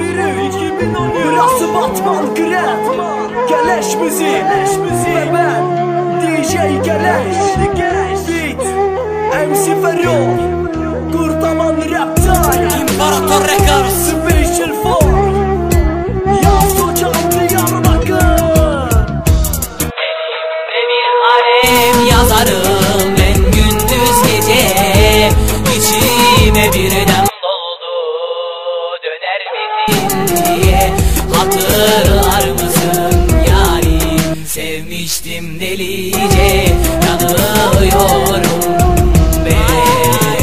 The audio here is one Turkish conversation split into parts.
2013 Burası Batman Gret Geleş müziği. Ve ben DJ Geleş. Beat MC Ferro Kurtaman Rap Time. İmparator Records Special for Yaz hocam Diyarbakır bir harem yazarım delice yanıyorum ben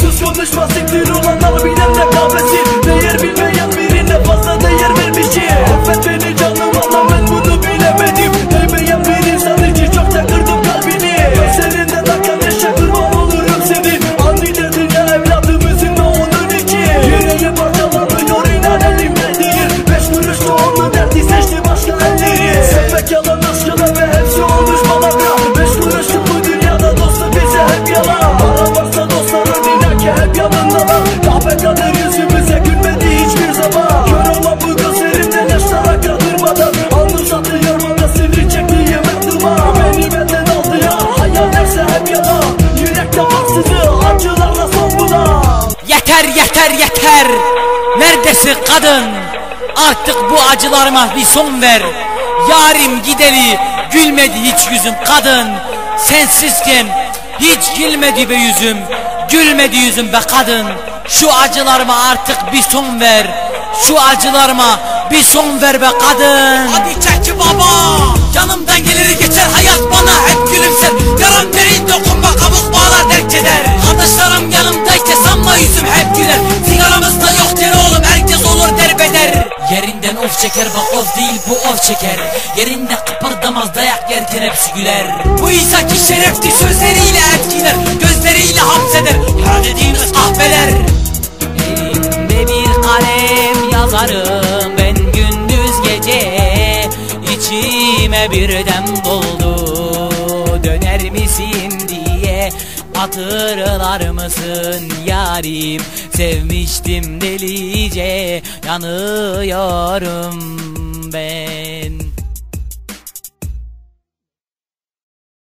Sus konuşma siktir olanlar bilenle kahvesin Değer bilmeyen birine fazla değer vermişim. Affet beni canım ama ben bunu bilemedim. Değmeyen bir insan için çok da kırdım kalbini. Gözlerinden akan yaşa kurban olurum senin Anlayınca dünya evladımızın ve onun için. Yüreği parçalanıyor inan elimde değil Beş kuruşlu onun derdi seçti hep yanındalar Kahve kadar yüzümüze gülmedi hiçbir zaman. Kör olan bu gözlerimden yaşlar akadırmadan Alnım satıyor bana sivri çektiğim her duman. Beni benden aldı ya hayallerse hep yalan. Yürekte baksızı acılarla son buna. Yeter yeter yeter. Neredesin kadın? Artık bu acılarıma bir son ver. Yarim gideli Gülmedi hiç yüzüm kadın. Sensizken Hiç gülmedi be yüzüm Gülmedi yüzüm be kadın. Şu acılarıma artık bir son ver. Şu acılarıma bir son ver be kadın. Hadi çeki baba. Yanımdan gelir geçer hayat bana. Hep gülümser. Yaram derin dokunma kabuk bağlar terk eder Kardeşlerim yanımdaysa sanma yüzüm hep güler. Sigaramızda yok der oğlum herkes olur derbeder Yerinden of çeker bak of değil bu of çeker. Yerinde kıpırdamaz dayak yerken hepsi güler. Bu İsa'ki şerefli sözleriyle etkiler Hapseder her dediğimiz kahveler. Elimde bir kalem yazarım ben gündüz gece. İçime birden doldu döner misin? diye Hatırlar mısın yarim? Sevmiştim delice yanıyorum ben